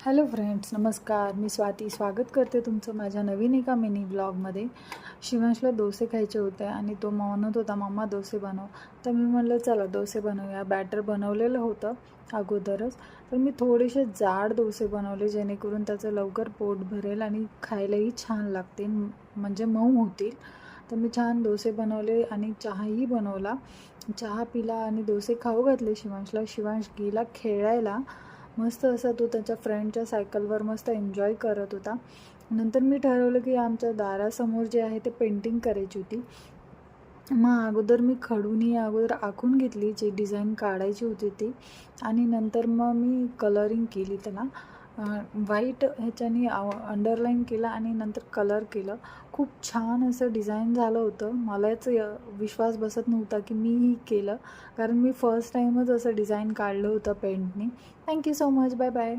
Hello friends नमस्कार. मी स्वाती. स्वागत करते तुमचं माझ्या नवीन एका मिनी ब्लॉगमध्ये शिवांशला डोसे खायचे होते आणि तो म्हणत होता मम्मा डोसे बनव. तर मी म्हणलं चला डोसे बनवूया. बॅटर बनवलेलं होतं अगोदरच. तर मी थोडेसे जाड डोसे बनवले जेणेकरून त्याचं लवकर पोट भरेल आणि खायलाही छान लागतील म्हणजे मऊ होतील. तर मी छान डोसे बनवले आणि चहाही बनवला. चहा पिला आणि डोसे खाऊ घातले शिवांशला. शिवांश गेला खेळायला. मस्त असा तो त्याच्या फ्रेंडच्या सायकलवर मस्त एन्जॉय करत होता. नंतर मी ठरवलं की आमच्या दारासमोर जे आहे ते पेंटिंग करायची होती. मग अगोदर मी खडूनी अगोदर आखून घेतली जी डिझाईन काढायची होती ती. आणि नंतर मग मी कलरिंग केली त्याला. व्हाईट ह्याच्याने अंडरलाईन केलं आणि नंतर कलर केलं. खूप छान असं डिझाईन झालं होतं. मलाच य- विश्वास बसत नव्हता की मीही केलं. कारण मी फर्स्ट टाईमच असं डिझाईन काढलं होतं पेंटनी thank you so much bye bye